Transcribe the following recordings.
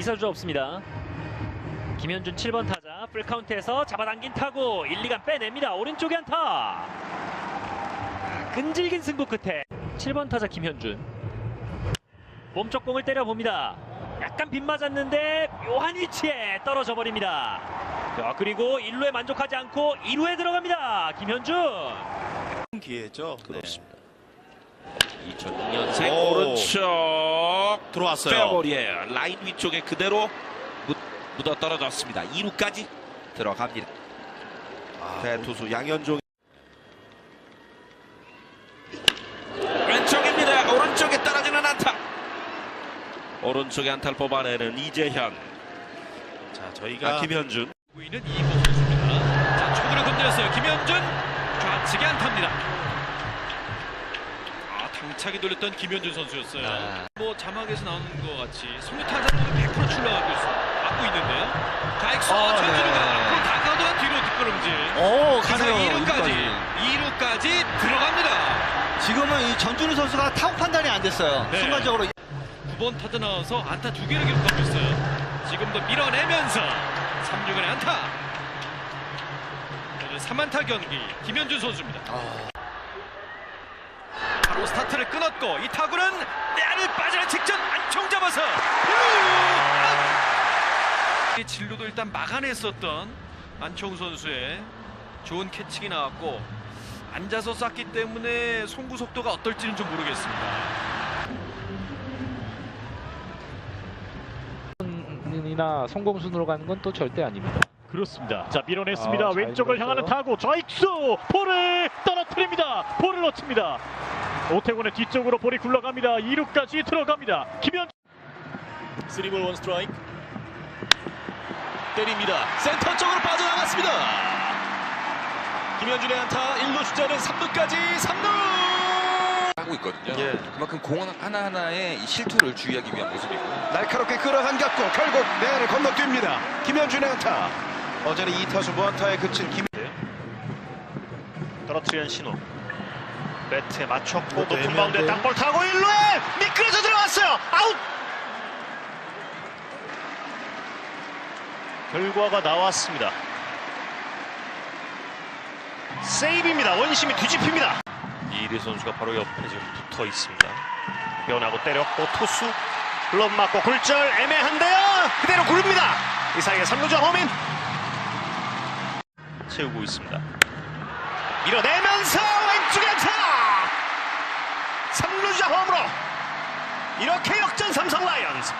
이설주 없습니다. 김현준 7번 타자 풀카운트에서 잡아당긴 타구 1, 2간 빼냅니다. 오른쪽에 안타. 아, 끈질긴 승부 끝에 7번 타자 김현준 몸쪽 공을 때려봅니다. 약간 빗 맞았는데 묘한 위치에 떨어져 버립니다. 자, 그리고 1루에 만족하지 않고 2루에 들어갑니다. 김현준. 기회죠. 그렇습니다. 2006년생 오. 오른쪽 들어왔어요. 페어볼이에요. 라인 위쪽에 그대로 묻, 묻어 떨어졌습니다. 2루까지 들어갑니다. 아, 대투수 양현종 왼쪽입니다. 오른쪽에 떨어지는 안타. 오른쪽에 안타를 뽑아내는 이재현. 자, 저희가 아, 김현준. 보이는 이범 선수입니다. 자, 초구를 건드렸어요. 김현준 좌측에 안타입니다. 아, 당차게 돌렸던 김현준 선수였어요. 아. 뭐 자막에서 나오는 것 같이 승리 타자는 100% 출루하고 있어. 맞고 있는데요. 좌익수 아, 전준우가 네. 앞으로 다가오던 뒤로 뒷걸음질. 오, 기사 가네요. 2루까지 2루까지. 2루까지 들어갑니다. 지금은 이 전준우 선수가 타구 판단이 안 됐어요. 네. 순간적으로 9번 타자 나와서 안타 두 개를 기록하고 있어요. 지금도 밀어내면서 3루간의 안타. 오늘 3안타 경기 김현준 선수입니다. 바로 스타트를 끊었고 이 타구는 내 안을 빠지는 직전 안총 잡아서 이 진로도 일단 막아냈었던 안총 선수의 좋은 캐칭이 나왔고 앉아서 쐈기 때문에 송구 속도가 어떨지는 좀 모르겠습니다. 이나 성공순으로 가는 건 또 절대 아닙니다. 그렇습니다. 자 밀어냈습니다. 아, 잘 왼쪽을 밀었어요. 향하는 타구 좌익수 볼을 떨어뜨립니다. 볼을 놓칩니다. 오태곤의 뒤쪽으로 볼이 굴러갑니다. 2루까지 들어갑니다. 김현 3볼 원 스트라이크 때립니다. 센터 쪽으로 빠져나갔습니다. 김현준의 안타 1루 주자는 3루까지 3루 하고 있거든요. 예. 그만큼 공 하나하나의 이 실투를 주의하기 위한 모습이고 날카롭게 끌어당겼고 결국 내야를 건너뜁니다. 김현준의 안타. 어제는 2타수 무안타에 그친 김 떨어뜨리는 신호 배트에 맞췄고 높은 바운드에? 땅볼 타고 1루에 미끄러져 들어갔어요. 아웃! 결과가 나왔습니다. 세이브입니다. 원심이 뒤집힙니다. 이리 선수가 바로 옆에 지금 붙어 있습니다. 변하고 때렸고 투수 글럽 맞고 굴절 애매한데요. 그대로 굴립니다. 이 사이에 3루자 허민 채우고 있습니다. 밀어내면서 왼쪽에 안타 3루자 홈으로 이렇게 역전 삼성 라이언즈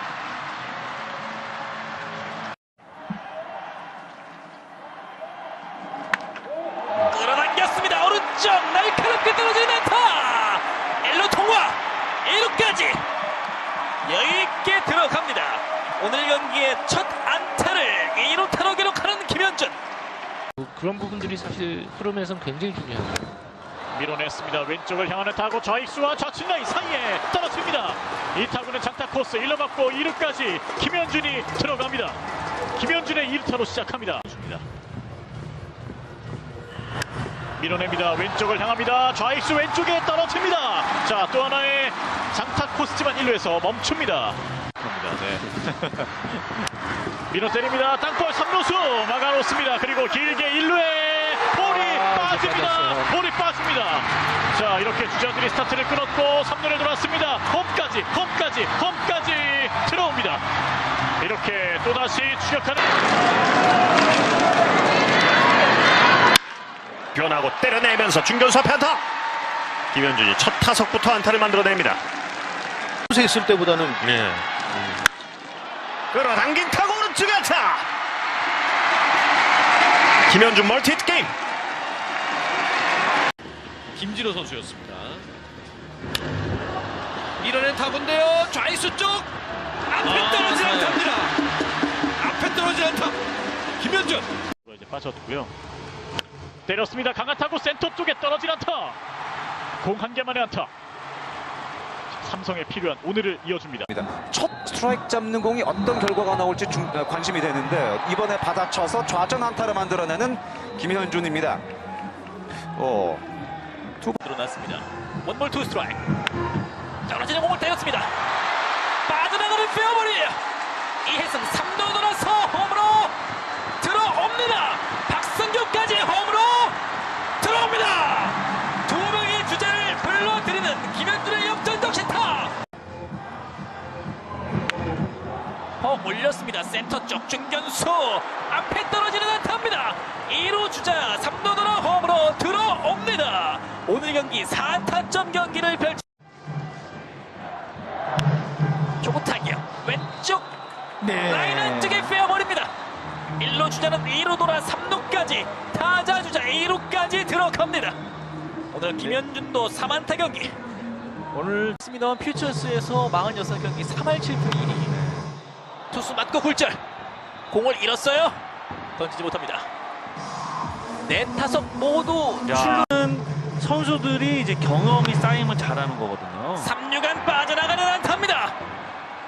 끌어당겼습니다. 오른쪽 날카롭게 떨어지는 안타 1루 통과 1루까지 여유있게 들어갑니다. 오늘 경기의 첫 안타를 2루타로 기록하는 김현준 그런 부분들이 사실 흐름에선 굉장히 중요해요. 밀어냈습니다. 왼쪽을 향하는 타구 좌익수와 좌측 라인 사이에 떨어집니다. 이 타구는 장타 코스 1루 받고 2루까지 김현준이 들어갑니다. 김현준의 2루타로 시작합니다. 밀어냅니다. 왼쪽을 향합니다. 좌익수 왼쪽에 떨어집니다. 자, 또 하나의 장타 코스지만 1루에서 멈춥니다. 네. 밀어 때립니다. 땅볼 3루수 막아놓습니다. 그리고 길게 1루에 볼이 빠집니다. 볼이 빠집니다. 자, 이렇게 주자들이 스타트를 끊었고 3루를 돌았습니다. 홈까지, 홈까지, 홈까지 들어옵니다. 이렇게 또다시 추격하는 변하고 때려내면서 중견수 앞에 안타 김현준이 첫 타석부터 안타를 만들어냅니다 투수에 있을 때보다는 네. 끌어당긴 타고 오른쪽에 안타 김현준 멀티히트 게임 김진호 선수였습니다. 밀어낸 타구인데요. 좌익수 쪽 앞에 아, 떨어진 네. 안타입니다. 앞에 떨어진 안타. 김현준. 이제 빠졌고요. 때렸습니다. 강한 타구 센터 쪽에 떨어진 안타. 공 한 개만의 안타. 삼성에 필요한 오늘을 이어줍니다. 첫 스트라이크 잡는 공이 어떤 결과가 나올지 중- 어, 관심이 되는데 이번에 받아쳐서 좌전 안타를 만들어내는 김현준입니다. 어, 들어났습니다. 원볼 투 스트라이크. 떨어지는 공을 때렸습니다. 빠져나가는 페어볼이에요. 이혜승 3루 돌아서 홈으로 들어옵니다. 박성규까지 홈으로 들어옵니다. 두 명의 주자를 불러들이는 김현준의 역전적 시타. 홈 올렸습니다. 센터 쪽 중견수 앞에 떨어지는 안타입니다. 2루 주자 3루 돌아 홈으로 들어옵니다. 오늘 경기 4타점 경기를 펼치 초구 타격 왼쪽 라인 안쪽에 빼어버립니다. 1루 주자는 2루 돌아 3루까지 타자 주자 2루까지 들어갑니다. 오늘 김현준도 3안타 경기. 오늘 스미너원 퓨처스에서 46경기 3할 7푼 1위 투수 맞고 굴절. 공을 잃었어요. 던지지 못합니다. 네 타석 모두 출루 선수들이 이제 경험이 쌓이면 잘하는 거거든요. 3루간 빠져나가는 안타입니다.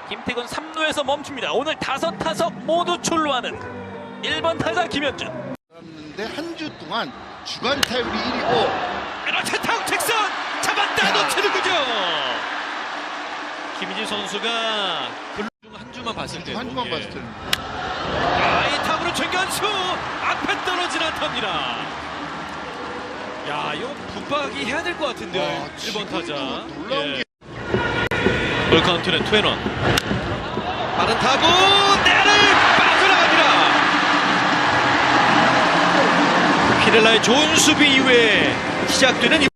김태균 3루에서 멈춥니다. 오늘 다섯 타석 모두 출루하는 1번 타자 김현준. 근데 한 주 동안 주간 타율이 1위고 이렇게 직선 잡았다 놓치는군요. 김희진 선수가 한 주만 봤을 때 한 주만 봤을 때는 이 탑으로 중견수 앞에 떨어진 안타입니다. 야, 이거 붙박이 해야 될 것 같은데요. 와, 1번 타자. 놀라운 게볼 카운트는 투앤원. 빠른 타구 내를 빠져나갑니다. 피렐라의 좋은 수비 이후에 시작되는 이-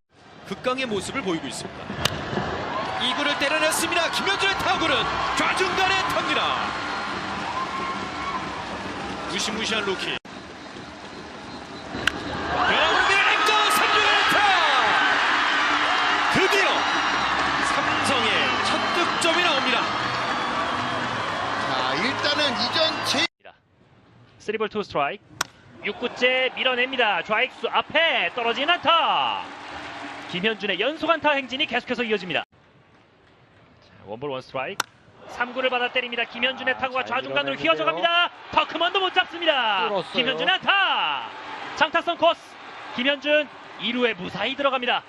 극강의 모습을 보이고 있습니다. 2구를 때려냈습니다. 김현준의 타구는 좌중간에 탑니다. 무시무시한 루키. 이전 제 3볼 2 스트라이크. 6구째 밀어냅니다. 좌익수 앞에 떨어진 안타. 김현준의 연속 안타 행진이 계속해서 이어집니다. 자, 원볼 원 스트라이크. 3구를 받아 때립니다. 김현준의 타구가 좌중간으로 휘어져 갑니다. 터크먼도 못 잡습니다. 김현준 안타. 장타선 코스. 김현준 2루에 무사히 들어갑니다.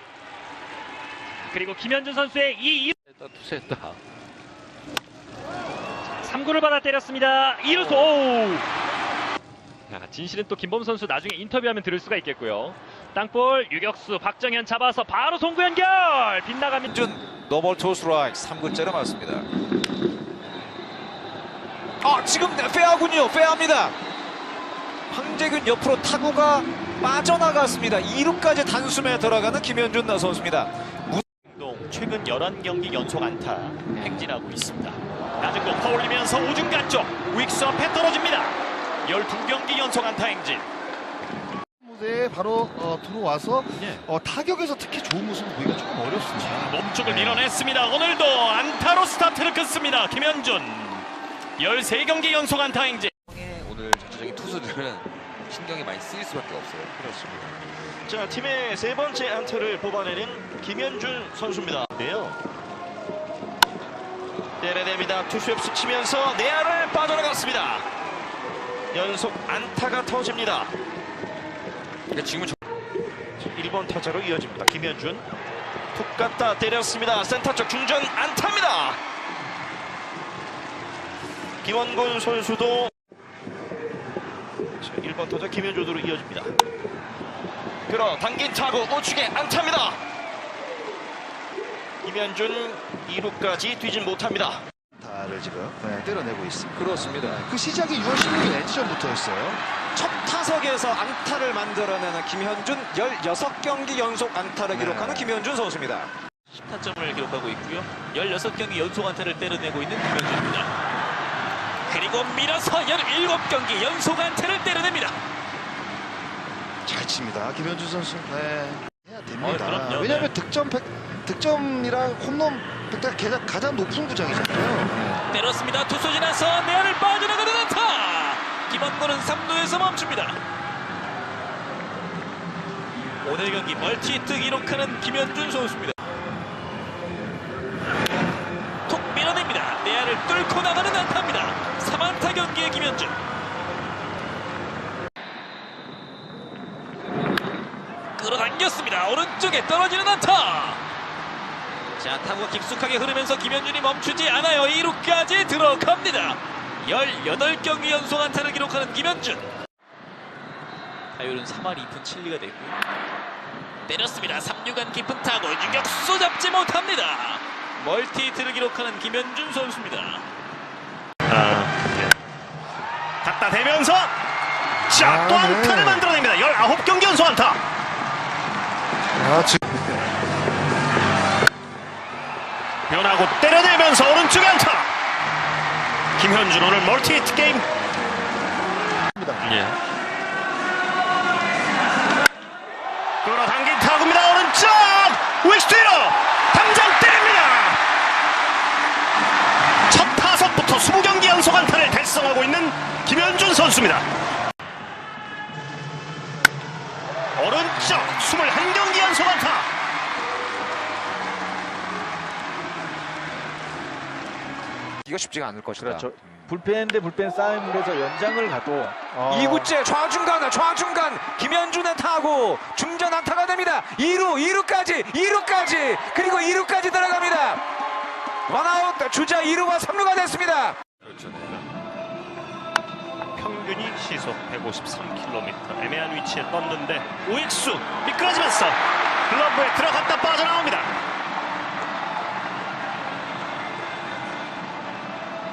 그리고 김현준 선수의 이 3구를 받아 때렸습니다. 2루수 오! 야, 진실은 또 김범 선수 나중에 인터뷰하면 들을 수가 있겠고요. 땅볼 유격수 박정현 잡아서 바로 송구 연결 빗나갑니다. 준 노볼 투스트라이크 3구째로 맞습니다. 아 지금 페어군요. 페어입니다. 황재균 옆으로 타구가 빠져나갔습니다. 2루까지 단숨에 들어가는 김현준 선수입니다. 최근 11경기 연속 안타 행진하고 있습니다. 낮은 공 퍼올리면서 우중간 쪽 윅스 앞에 떨어집니다. 12경기 연속 안타 행진. 무대에 바로 어, 들어와서 예. 어, 타격에서 특히 좋은 모습을 보기가 조금 어렵습니다. 몸쪽을 밀어냈습니다. 오늘도 안타로 스타트를 끊습니다. 김현준. 13경기 연속 안타 행진. 오늘 전체적인 투수들은 신경이 많이 쓰일 수밖에 없어요. 그렇습니다. 자, 팀의 세 번째 안타를 뽑아내는 김현준 선수입니다. 네요. 때려냅니다. 투수 옆 스치면서 내야를 빠져나갔습니다. 연속 안타가 터집니다. 근데 지금은 1번 타자로 이어집니다. 김현준 툭 갖다 때렸습니다. 센터 쪽 중전 안타입니다. 김원곤 선수도 자, 1번 타자 김현준으로 이어집니다. 끌어 당긴 타구 우측에 안타입니다. 김현준 2루까지 뛰진 못합니다. 타를 지금 네, 때려내고 있습니다. 그렇습니다. 그 시작이 6월 16일 엔지전부터였어요. 첫 타석에서 안타를 만들어내는 김현준 16경기 연속 안타를 기록하는 김현준 선수입니다. 10타점을 기록하고 있고요. 16경기 연속 안타를 때려내고 있는 김현준입니다. 그리고 밀어서 17경기 연속 안타를 때려냅니다. 잘 칩니다. 김현준 선수. 네. 해야 됩니다. 어, 그럼요. 왜냐하면 득점 백, 득점이랑 홈런 획가 가장, 가장 높은 구장이잖아요. 때렸습니다. 투수 지나서 내야를 빠져나가는 안타. 김원곤은 3루에서 멈춥니다. 오늘 경기 멀티히트 기록하는 김현준 선수입니다. 톡 밀어냅니다. 내야를 뚫고 나가는 안타입니다. 3안타 김현준. 끌어당겼습니다. 오른쪽에 떨어지는 안타. 자 타구가 깊숙하게 흐르면서 김현준이 멈추지 않아요 2루까지 들어갑니다 18경기 연속 안타를 기록하는 김현준. 타율은 3할 2푼 7리가 됐고요. 때렸습니다. 3루간 깊은 타고 유격수 잡지 못합니다. 멀티히트를 기록하는 김현준 선수입니다. 갖다 대면서 자, 또 아, 네. 안타를 만들어냅니다. 19경기 연속 안타. 아, 지금 변하고 때려내면서 오른쪽에 안타. 김현준 오늘 멀티 히트 게임. 예. 끌어당긴 타구입니다. 오른쪽 웨스트 뒤로 당장 때립니다. 20경기 연속 안타를 달성하고 있는 김현준 선수입니다. 오른쪽 21경기 연속 안타. 이거 쉽지가 않을 것이다. 그렇죠. 불펜 대 불펜 싸움에서 연장을 가도 어, 2구째 좌중간 좌중간 김현준의 타구 중전 안타가 됩니다 2루 2루까지 2루까지 그리고 2루까지 들어갑니다 원아웃 주자 2루와 3루가 됐습니다 평균이 시속 153km 애매한 위치에 떴는데 우익수 미끄러지면서 글러브에 들어갔다 빠져나옵니다.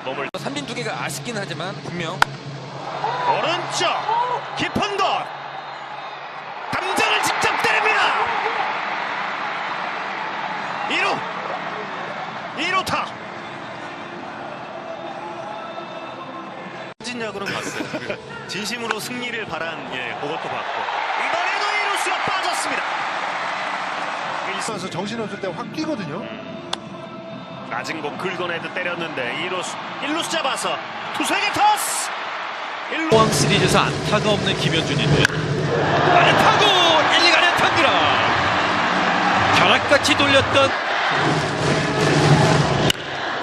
몸을 3진 두 개가 아쉽긴 하지만 분명 오른쪽 깊은 곳 담장을 직접 때립니다. 2루 2루 타. 진yak으로는 갔어요 진심으로 승리를 바란 예 그것도 봤고. 이번에도 2루수가 빠졌습니다. 선수 정신없을 때 확 뛰거든요. 낮은 공 긁어내듯 때렸는데 2루수 1루수 잡아서 투수에게 토스! 1루 포항 시리즈에서 안타가 없는 김현준인데 안타고 1, 2간의 탄기라! 벼락같이 돌렸던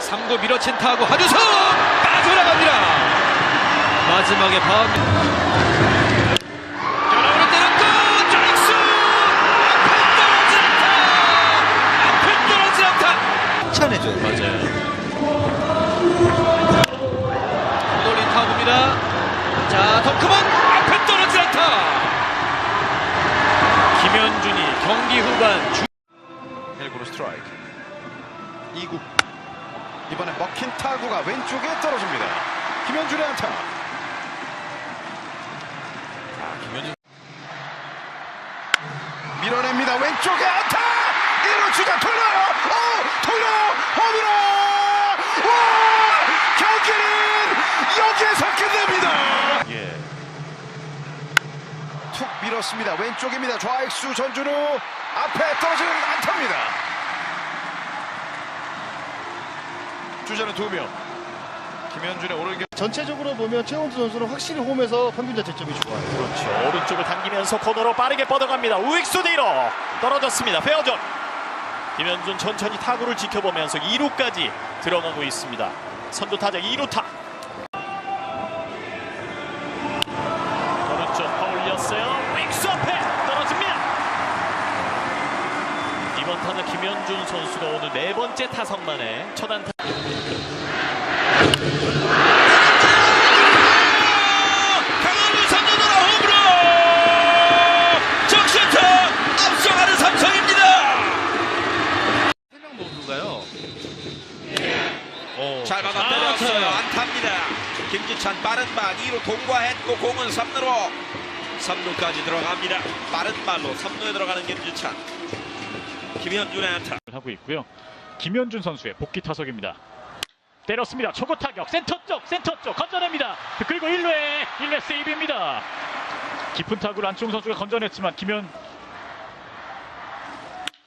3구 밀어친 타구 하주성 빠져나갑니다 마지막에. 맞아요. 돌린 타구입니다. 자 덩크만 앞에 떨어진 안타 김현준이 경기 후반 주... 1구로 스트라이크. 2구. 이번에 먹힌 타구가 왼쪽에 떨어집니다. 김현준의 안타 김현준 밀어냅니다 왼쪽에 안타! 1루 주자 돌려요. 오 돌려! 홈으로! 와! 경기는 여기에서 끝납니다. 예. 툭 밀었습니다. 왼쪽입니다. 좌익수 전준우 앞에 떨어지는 안타입니다. 주자는 두명 김현준의 오른쪽 전체적으로 보면 최원수 선수는 확실히 홈에서 평균 자책점이 좋아요. 그렇죠. 오른쪽을 당기면서 코너로 빠르게 뻗어갑니다. 우익수 뒤로 떨어졌습니다. 페어존. 김현준 천천히 타구를 지켜보면서 2루까지 들어가고 있습니다. 선두 타자 2루타. 오른쪽 파올렸어요. 우익수 앞에 떨어집니다. 이번 타자 김현준 선수가 오늘 네 번째 타석 만에 첫 안타. 김지찬 빠른 발 2루 통과했고 공은 3루로 3루까지 들어갑니다. 빠른 발로 3루에 들어가는 김지찬. 김현준의 안타. 하고 있고요. 김현준 선수의 복귀 타석입니다. 때렸습니다. 초고 타격 센터 쪽 센터 쪽 건져냅니다. 그리고 1루에 1루에 세이브입니다. 깊은 타구를 안치홍 선수가 건져냈지만 김현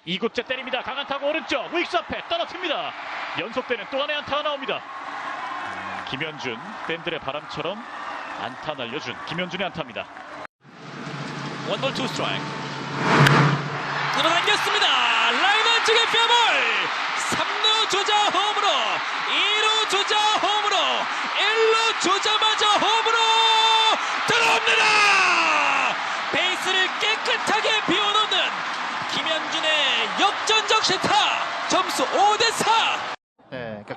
2구째 때립니다. 강한 타구 오른쪽 우익수 앞에 떨어집니다. 연속되는 또 하나의 안타가 나옵니다. 김현준 팬들의 바람처럼 안타 날려준 김현준의 안타입니다. 원볼 투 스트라이크 끌어당겼습니다. 라인 안쪽에 빼볼 3루 주자 홈으로 2루 주자 홈으로 1루 주자마자 홈으로 들어옵니다. 베이스를 깨끗하게 비워놓는 김현준의 역전적 시타 점수 5대4 네, 그러니까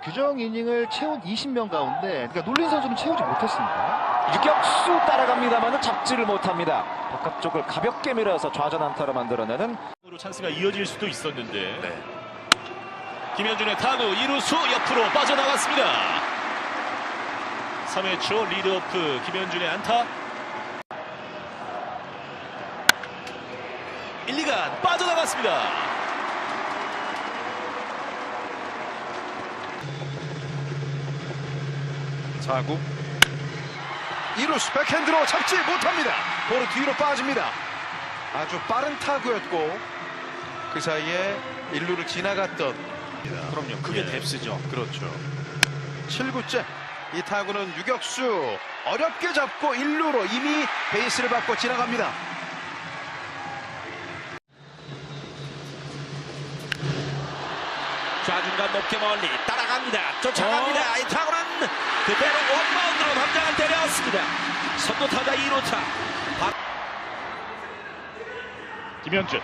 규정 이닝을 채운 20명 가운데 그러니까 놀린 선수는 채우지 못했습니다. 유격수 따라갑니다만 잡지를 못합니다. 바깥쪽을 가볍게 밀어서 좌전 안타를 만들어내는 으로 찬스가 이어질 수도 있었는데. 김현준의 타구 2루수 옆으로 빠져나갔습니다. 3회 초 리드오프 김현준의 안타. 1, 2간 빠져나갔습니다 자국 2루수 백핸드로 잡지 못합니다. 볼은 뒤로 빠집니다. 아주 빠른 타구였고 그 사이에 1루를 지나갔던 그럼요 그게 뎁스죠 그렇죠. 7구째 이 타구는 유격수 어렵게 잡고 1루로 이미 베이스를 밟고 지나갑니다. 좌중간 높게 멀리 따라갑니다. 쫓아갑니다. 이 타구는 그대로 원바운드로 담장을 때렸습니다. 선두 타자 2루타. 김현준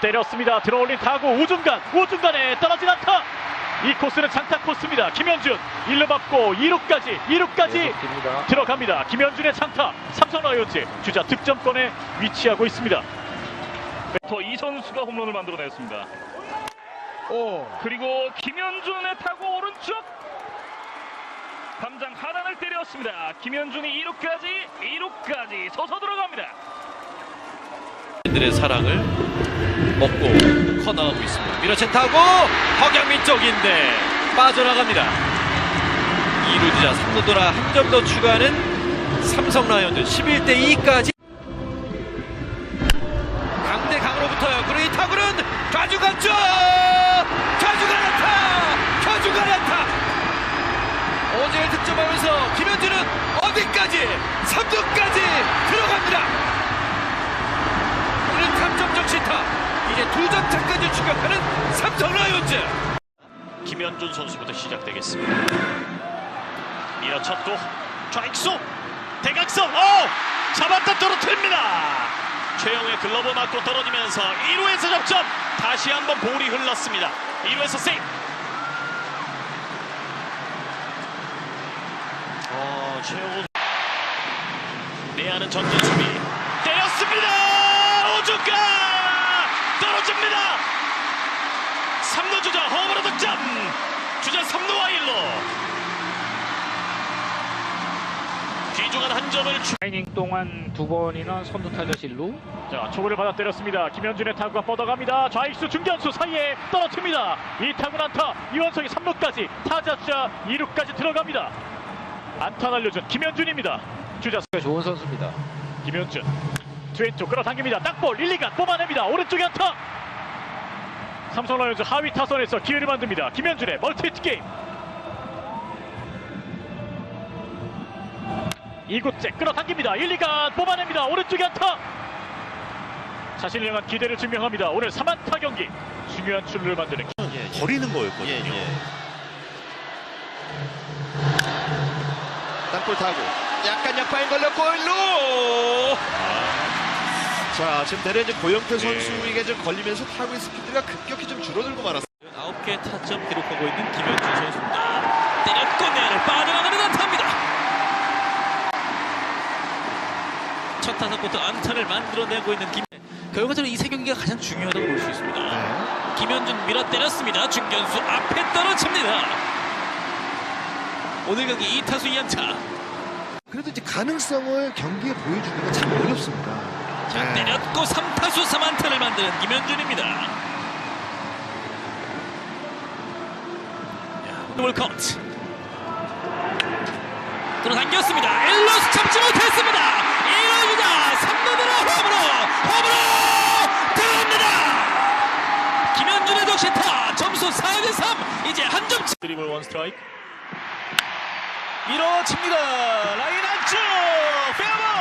때렸습니다. 들어올린 타구 우중간 우중간에 떨어진 안타. 이 코스는 장타 코스입니다. 김현준 1루 받고 2루까지 2루까지 들어갑니다. 김현준의 장타 삼성 라이온즈 주자 득점권에 위치하고 있습니다. 이 선수가 홈런을 만들어냈습니다. 그리고 김현준의 타구 오른쪽 담장 하단을 때렸습니다 김현준이 2루까지 2루까지 서서 들어갑니다 들의 사랑을 먹고 커나가고 있습니다. 밀어챈 타고 허경민 쪽인데 빠져나갑니다. 2루 주자 3루 돌아 한 점 더 추가하는 삼성 라이온즈 11대 2까지 강대 강으로 붙어요. 그리고 이 타구는 좌중간 쪽 좌중간 안타 좌중간 안타 어제 득점하면서 김현준은 어디까지 3루까지 들어갑니다. 오늘 탐정적 시타 이제 두 점차까지 추격하는 삼성 라이온즈 김현준 선수부터 시작되겠습니다. 밀어쳤고 좌익수 대각선 어 잡았다 떨어뜨립니다. 최영의 글러브 맞고 떨어지면서 1루에서 접점 다시 한번 볼이 흘렀습니다. 1루에서 세이브. 어 최영호 내야는 전진 수비 때렸습니다. 오주가 떨어집니다. 3루 주자 홈으로 득점. 주자 3루와 1루. 귀중한 한 점을 주... 이닝 동안 두 번이나 선두 타자 실루. 자 초구를 받아 때렸습니다. 김현준의 타구가 뻗어갑니다. 좌익수 중견수 사이에 떨어집니다. 이 타구는 안타. 이원석이 3루까지 타자 주자 2루까지 들어갑니다. 안타 날려준 김현준입니다. 주자 좋은 선수입니다. 김현준 왼쪽 끌어당깁니다. 땅볼 1, 2간 뽑아냅니다. 오른쪽에 안타! 삼성 라이온즈 하위 타선에서 기회를 만듭니다. 김현준의 멀티히트 게임. 2구째 끌어당깁니다. 1, 2간 뽑아냅니다. 오른쪽에 안타! 자신을 향한 기대를 증명합니다. 오늘 3안타 경기. 중요한 출루를 만드는 버리는 거였거든요. 땅볼 타구 약간 약발 걸렸고 1루 자 지금 내려 이제 고영태 선수에게 좀 걸리면서 타구의 스피드가 급격히 좀 줄어들고 말았습니다. 9개 타점 기록하고 있는 김현준 선수입니다. 때렸고 내를 빠져나가는 안타입니다. 첫 타석부터 안타를 만들어내고 있는 김. 결과적으로 이 세 경기가 가장 중요하다고 볼 수 있습니다. 김현준 밀어 때렸습니다. 중견수 앞에 떨어집니다. 오늘 경기 2타수 2안타. 그래도 이제 가능성을 경기에 보여주기가 참 어렵습니다. 자 때렸고 3타수 3안타를 만드는 김현준입니다. 볼 카운트. 끌어당겼습니다. 1루수 잡지 못했습니다. 1루주자 3루으로 홈으로 홈으로 들어갑니다. 김현준의 적시타 점수 4대 3 이제 한 점. 드리블 원 스트라이크 밀어칩니다 라인 안쪽 페어볼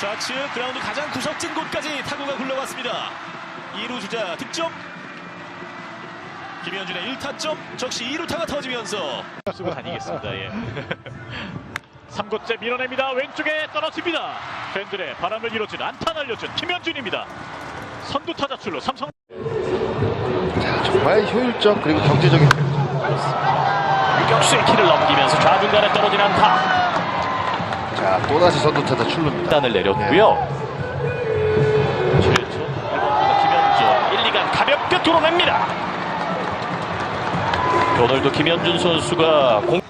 좌측 그라운드 가장 구석진 곳까지 타구가 굴러갔습니다. 2루 주자 득점. 김현준의 1타점. 적시 2루타가 터지면서. 쓰고 다니겠습니다. 예. 3구째 밀어냅니다. 왼쪽에 떨어집니다. 팬들의 바람을 이뤄준 안타 날려준 김현준입니다. 선두 타자 출루 삼성. 자, 정말 효율적 그리고 경제적인. 유격수의 키를 넘기면서 좌중간에 떨어진 안타. 자, 또다시 선두타자 출루입니다. 단을 내렸고요. 7초 1번 김현준 1, 2간 가볍게 뚫어냅니다. 오늘도 김현준 선수가 공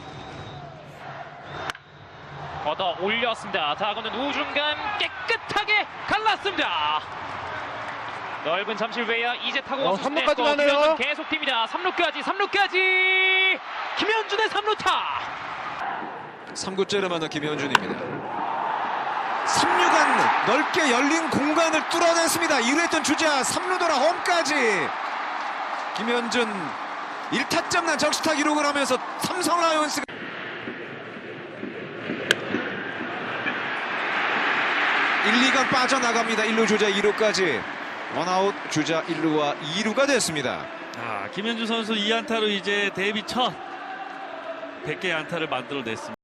걷어 올렸습니다. 타구는 우중간 깨끗하게 갈랐습니다. 넓은 잠실 외야 이제 타고 어, 수습됐고 3루까지 가네요. 계속 뜁니다. 3루까지 3루까지 김현준의 3루타. 3구째를 만난 김현준입니다. 3루간 넓게 열린 공간을 뚫어냈습니다. 2루 했던 주자 3루 돌아 홈까지 김현준 1타점 난 적시타 기록을 하면서 삼성 라이온스가 1, 2간 빠져나갑니다. 1루 주자 2루까지 원아웃 주자 1루와 2루가 됐습니다. 아, 김현주 선수 2안타로 이제 데뷔 첫 100개 안타를 만들어냈습니다.